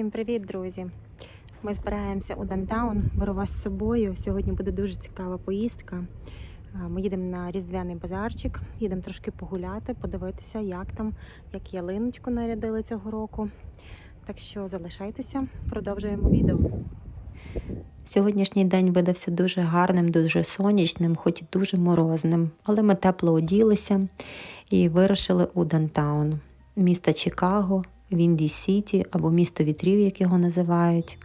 Всім привіт, друзі! Ми збираємося у Дантаун. Беру вас з собою. Сьогодні буде дуже цікава поїздка. Ми їдемо на різдвяний базарчик, їдемо трошки погуляти, подивитися, як там, як ялиночку нарядили цього року. Так що залишайтеся, продовжуємо відео. Сьогоднішній день видався дуже гарним, дуже сонячним, хоч і дуже морозним. Але ми тепло оділися і вирушили у Дантаун, місто Чикаго, Вінді Сіті або місто вітрів, як його називають.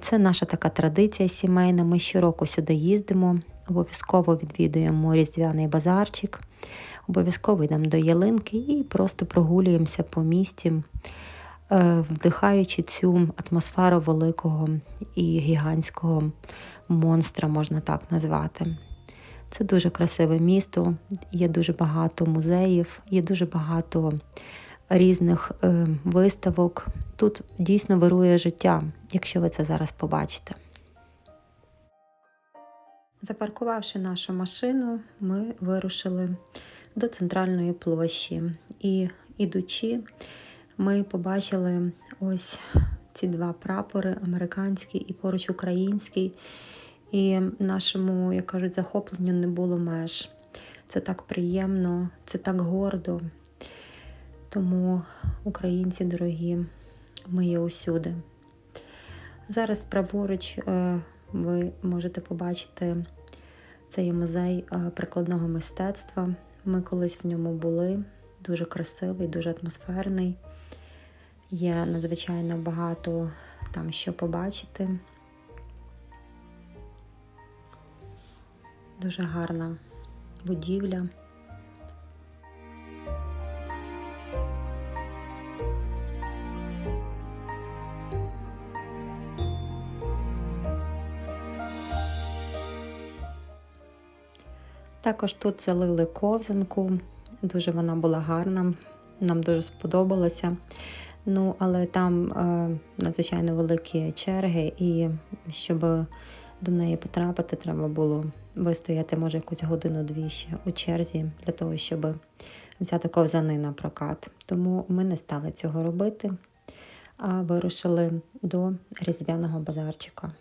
Це наша така традиція сімейна. Ми щороку сюди їздимо, обов'язково відвідуємо різдвяний базарчик, обов'язково йдемо до ялинки і просто прогулюємося по місті, е, вдихаючи цю атмосферу великого і гігантського монстра, можна так назвати. Це дуже красиве місто, є дуже багато музеїв, є дуже багато різних е, виставок. Тут дійсно вирує життя, якщо ви це зараз побачите. Запаркувавши нашу машину, ми вирушили до центральної площі. І ідучи, ми побачили ось ці два прапори американський і поруч український. І нашому, як кажуть, захопленню не було меж. Це так приємно, це так гордо. Тому, українці дорогі, ми є усюди. Зараз праворуч е, ви можете побачити цей музей е, прикладного мистецтва. Ми колись в ньому були. Дуже красивий, дуже атмосферний. Є надзвичайно багато там що побачити. Дуже гарна будівля. Також тут залили ковзанку, дуже вона була гарна, нам дуже сподобалося. Ну, але там е, надзвичайно великі черги, і щоб до неї потрапити, треба було вистояти, може, якусь годину-дві ще у черзі для того, щоб взяти ковзани на прокат. Тому ми не стали цього робити, а вирушили до різдвяного базарчика.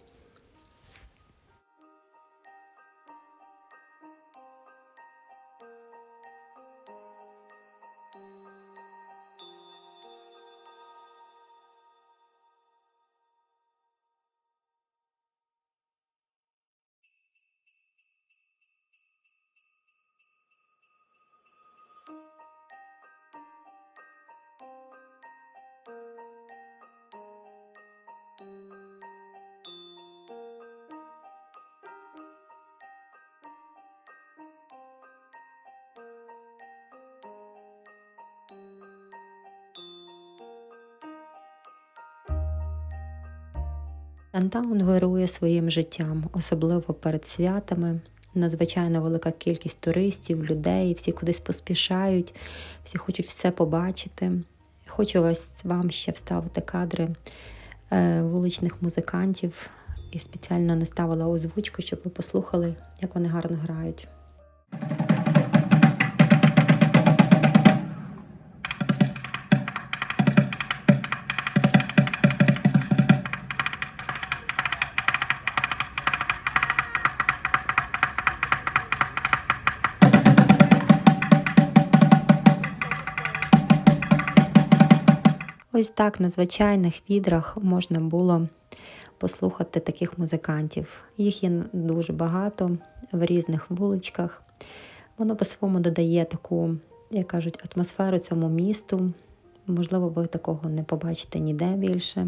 Дантаун вирує своїм життям, особливо перед святами. Надзвичайно велика кількість туристів, людей, всі кудись поспішають, всі хочуть все побачити. Хочу вас вам ще вставити кадри е, вуличних музикантів і спеціально не ставила озвучку, щоб ви послухали, як вони гарно грають. Ось так на звичайних відрах можна було послухати таких музикантів. Їх є дуже багато в різних вуличках. Воно по-своєму додає таку, як кажуть, атмосферу цьому місту. Можливо, ви такого не побачите ніде більше.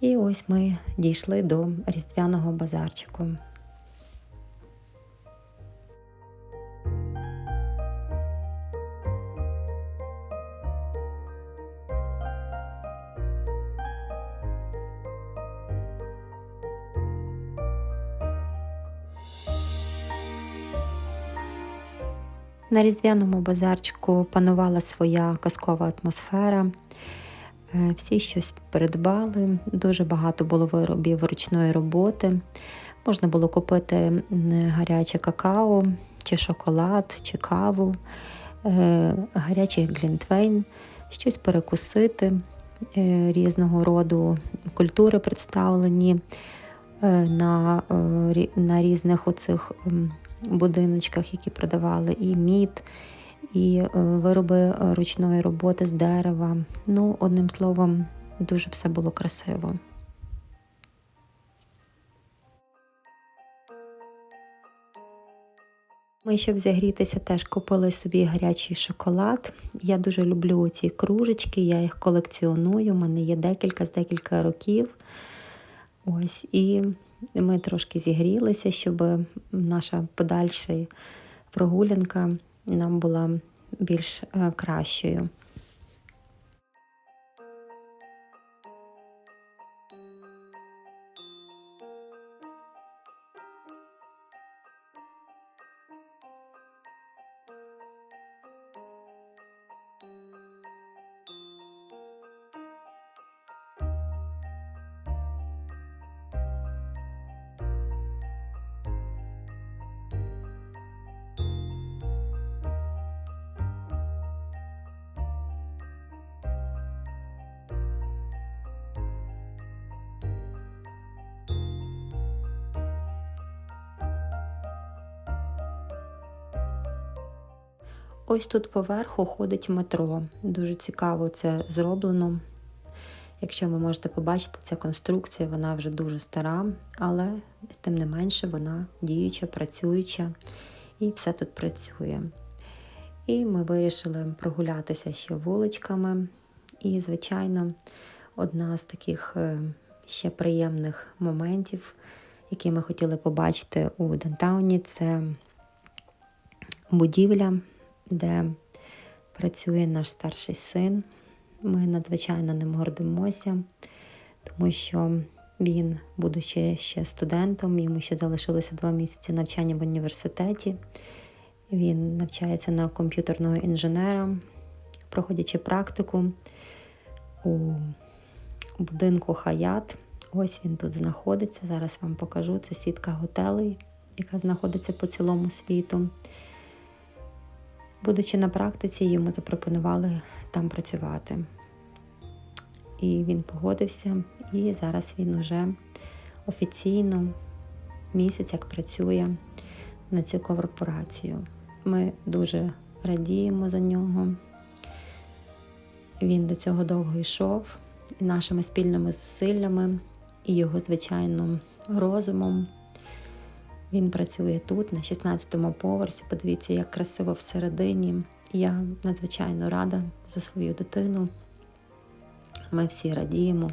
І ось ми дійшли до різдвяного базарчику. На різдвяному базарчику панувала своя казкова атмосфера. Е, Всі щось придбали, дуже багато було виробів ручної роботи. Можна було купити гаряче какао, чи шоколад, чи каву, е, гарячий глінтвейн, щось перекусити. е, різного роду культури представлені на на різних оцих будиночках, які продавали, і мід, і е, вироби е, ручної роботи з дерева. Ну, одним словом, дуже все було красиво. Ми, щоб зігрітися, теж купили собі гарячий шоколад. Я дуже люблю ці кружечки, я їх колекціоную. У мене є декілька з декілька років. Ось, і ми трошки зігрілися, щоб наша подальша прогулянка нам була більш е, кращою. Ось тут поверху ходить метро. Дуже цікаво це зроблено. Якщо ви можете побачити, ця конструкція, вона вже дуже стара, але тим не менше вона діюча, працююча і все тут працює. І ми вирішили прогулятися ще вуличками. І, звичайно, одна з таких е, ще приємних моментів, які ми хотіли побачити у Дантауні, це будівля, де працює наш старший син. Ми надзвичайно ним гордимося, тому що він, будучи ще студентом, йому ще залишилося два місяці навчання в університеті. Він навчається на комп'ютерного інженера, проходячи практику у будинку Хаят. Ось він тут знаходиться. Зараз вам покажу. Це сітка готелей, яка знаходиться по цілому світу. Будучи на практиці, йому запропонували там працювати. І він погодився, і зараз він уже офіційно місяць як працює на цю корпорацію. Ми дуже радіємо за нього. Він до цього довго йшов, і нашими спільними зусиллями, і його, звичайно, розумом. Він працює тут, на 16-му поверсі. Подивіться, як красиво всередині. Я надзвичайно рада за свою дитину. Ми всі радіємо,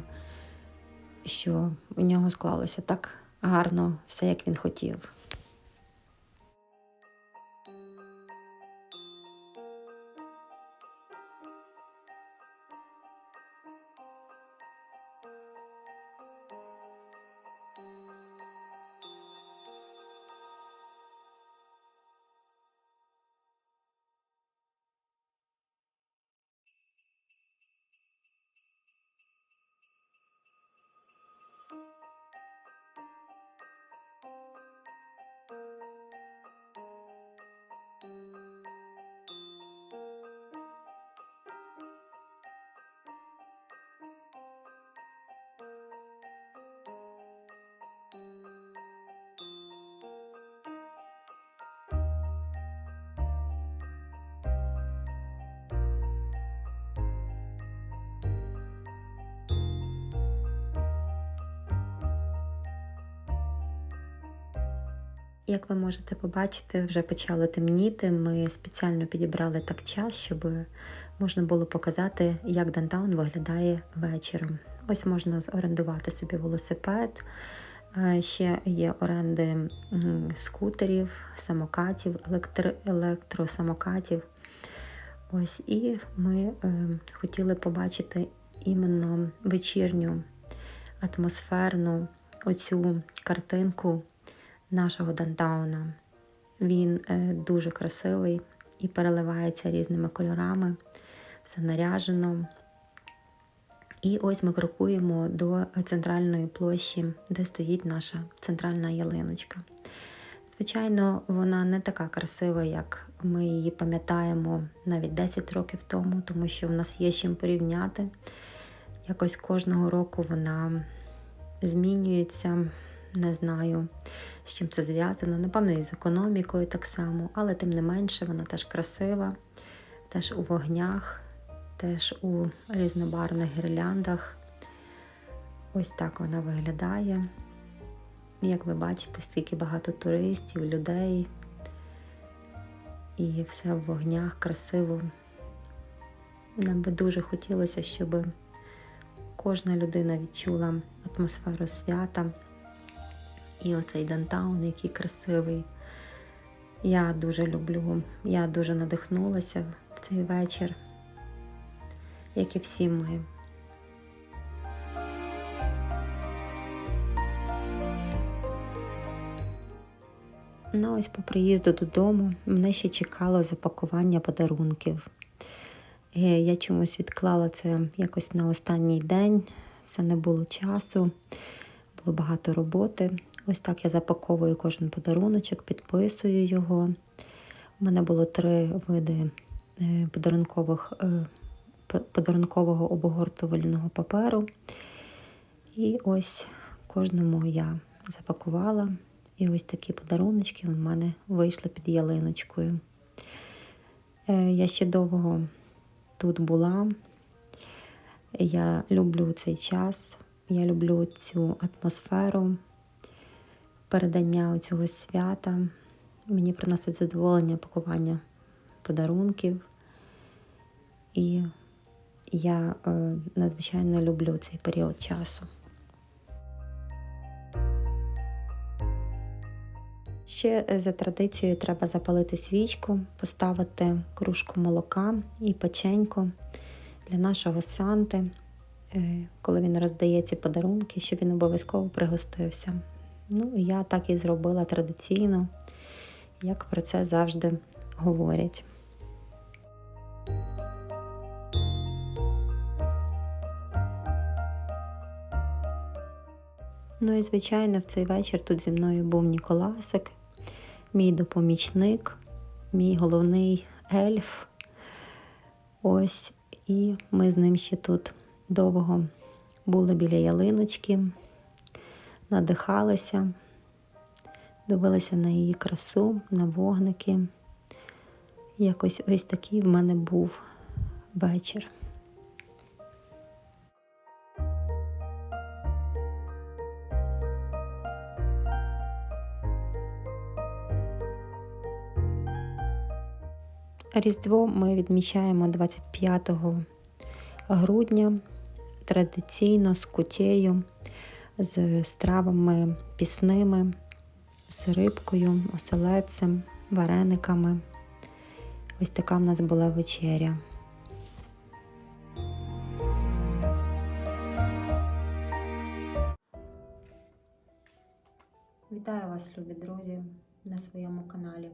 що у нього склалося так гарно все, як він хотів. Як ви можете побачити, вже почало темніти. Ми спеціально підібрали так час, щоб можна було показати, як Дантаун виглядає вечором. Ось можна зорендувати собі велосипед. Е, Ще є оренди скутерів, самокатів, електро, електросамокатів. Ось і ми е, хотіли побачити іменно вечірню атмосферну оцю картинку нашого Дантауна. Він е, дуже красивий і переливається різними кольорами, все наряжено. І ось ми крокуємо до центральної площі, де стоїть наша центральна ялиночка. Звичайно, вона не така красива, як ми її пам'ятаємо навіть 10 років тому, тому що в нас є з чим порівняти. Якось кожного року вона змінюється. Не знаю, з чим це зв'язано. Напевно, і з економікою так само, але тим не менше, вона теж красива, теж у вогнях, теж у різнобарвних гірляндах. Ось так вона виглядає. Як ви бачите, стільки багато туристів, людей. І все в вогнях красиво. Нам би дуже хотілося, щоб кожна людина відчула атмосферу свята. І оцей Дантаун, який красивий. Я дуже люблю, я дуже надихнулася в цей вечір, як і всі ми. Ну, ось по приїзду додому мене ще чекало запакування подарунків. Е, Я чомусь відклала це якось на останній день, все не було часу, було багато роботи. Ось так я запаковую кожен подаруночок, підписую його. У мене було три види е, подарункових, е, подарункового обгортувального паперу. І ось кожному я запакувала. І ось такі подаруночки у мене вийшли під ялиночкою. Е, Я ще довго тут була. Я люблю цей час, я люблю цю атмосферу передання цього свята. Мені приносить задоволення пакування подарунків. І я е, надзвичайно люблю цей період часу. Ще е, за традицією треба запалити свічку, поставити кружку молока і печеньку для нашого Санти, е, коли він роздає ці подарунки, щоб він обов'язково пригостився. Ну, я так і зробила традиційно, як про це завжди говорять. Ну і звичайно, в цей вечір тут зі мною був Ніколасик, мій допомічник, мій головний ельф. Ось, і ми з ним ще тут довго були біля ялиночки, надихалися, дивилися на її красу, на вогники. Якось ось такий в мене був вечір. Різдво ми відмічаємо 25 грудня традиційно з кутєю, з стравами пісними, з рибкою, оселедцем, варениками. Ось така в нас була вечеря. Вітаю вас, любі друзі, на своєму каналі.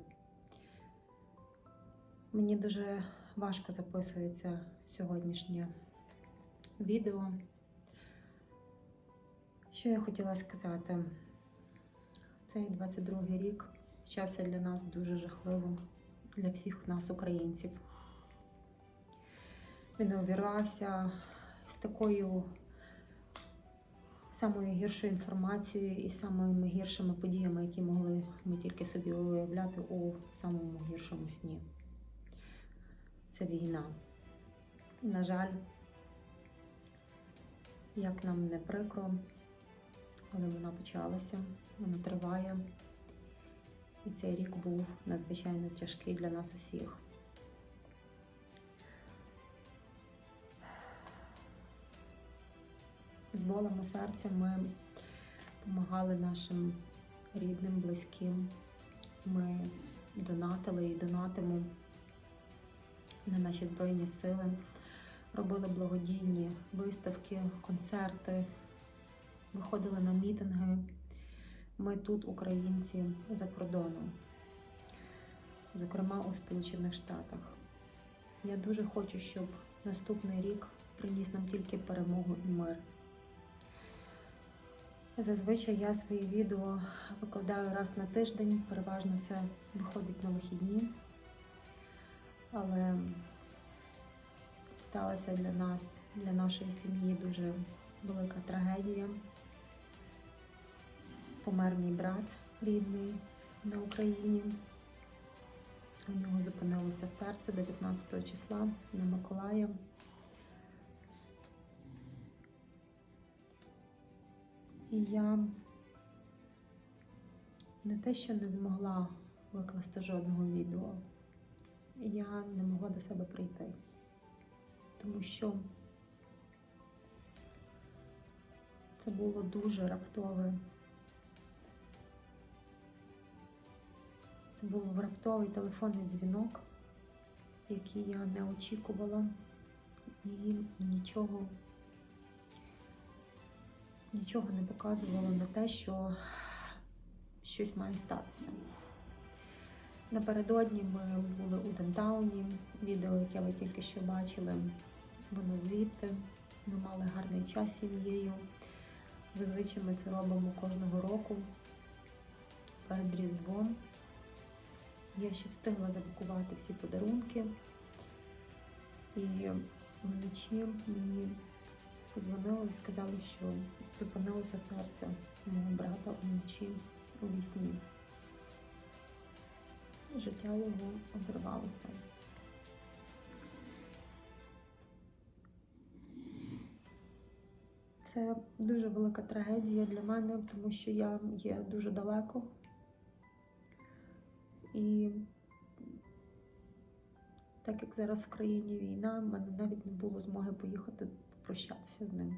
Мені дуже важко записується сьогоднішнє відео. Що я хотіла сказати? Цей 22-й рік почався для нас дуже жахливо, для всіх нас, українців. Він увірвався з такою самою гіршою інформацією і самими гіршими подіями, які могли ми тільки собі уявляти у самому гіршому сні це війна. На жаль, як нам не прикро, але вона почалася, вона триває. І цей рік був надзвичайно тяжкий для нас усіх. З болем у серці ми допомагали нашим рідним, близьким. Ми донатили і донатимо на наші Збройні Сили, робили благодійні виставки, концерти, виходили на мітинги. Ми тут, українці, за кордоном, зокрема у Сполучених Штатах. Я дуже хочу, щоб наступний рік приніс нам тільки перемогу і мир. Зазвичай я свої відео викладаю раз на тиждень, переважно це виходить на вихідні. Але сталася для нас, для нашої сім'ї дуже велика трагедія. Помер мій брат рідний на Україні. У нього зупинилося серце 19 числа на Миколая. І я не те, що не змогла викласти жодного відео, я не могла до себе прийти. Тому що це було дуже раптове. Це був раптовий телефонний дзвінок, який я не очікувала, і нічого, нічого не показувало на те, що щось має статися. Напередодні ми були у Дентауні, відео, яке ви тільки що бачили, воно звідти. Ми мали гарний час сім'єю. Зазвичай ми це робимо кожного року перед Різдвом. Я ще встигла запакувати всі подарунки. І вночі мені позвонили і сказали, що зупинилося серце мого брата вночі у вісні. Життя його обірвалося. Це дуже велика трагедія для мене, тому що я є дуже далеко. І так як зараз в країні війна, в мене навіть не було змоги поїхати попрощатися з ним.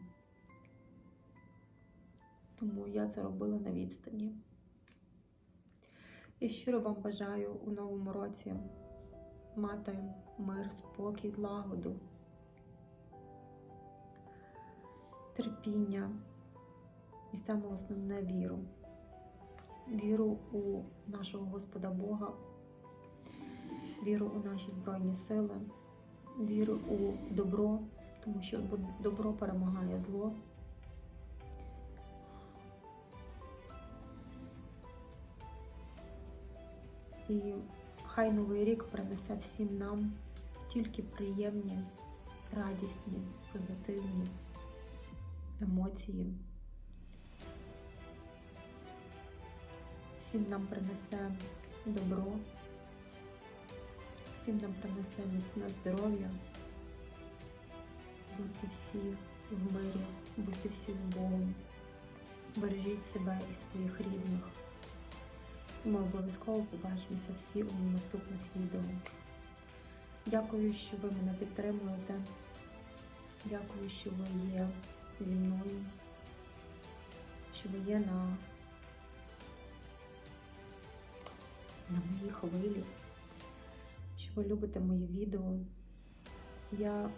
Тому я це робила на відстані. Я щиро вам бажаю у новому році мати мир, спокій, злагоду, терпіння і саме основне віру. Віру у нашого Господа Бога, віру у наші Збройні Сили, віру у добро, тому що добро перемагає зло. І хай новий рік принесе всім нам тільки приємні, радісні, позитивні емоції. Всім нам принесе добро, всім нам принесе міцне здоров'я. Будьте всі в мирі, будьте всі з Богом, бережіть себе і своїх рідних. Ми обов'язково побачимося всі у наступних відео. Дякую, що ви мене підтримуєте. Дякую, що ви є зі мною, що ви є на, на моїй хвилі, що ви любите мої відео. Я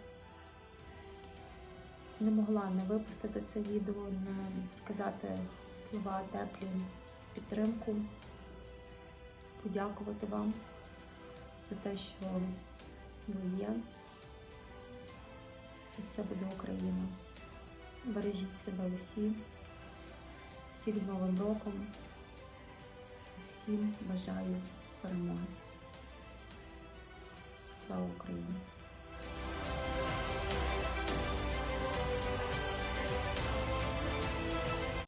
не могла не випустити це відео, не сказати слова теплі підтримку подякувати вам за те, що ви є. І все буде Україна. Бережіть себе усі, всіх з Новим роком, всім бажаю перемоги. Слава Україні!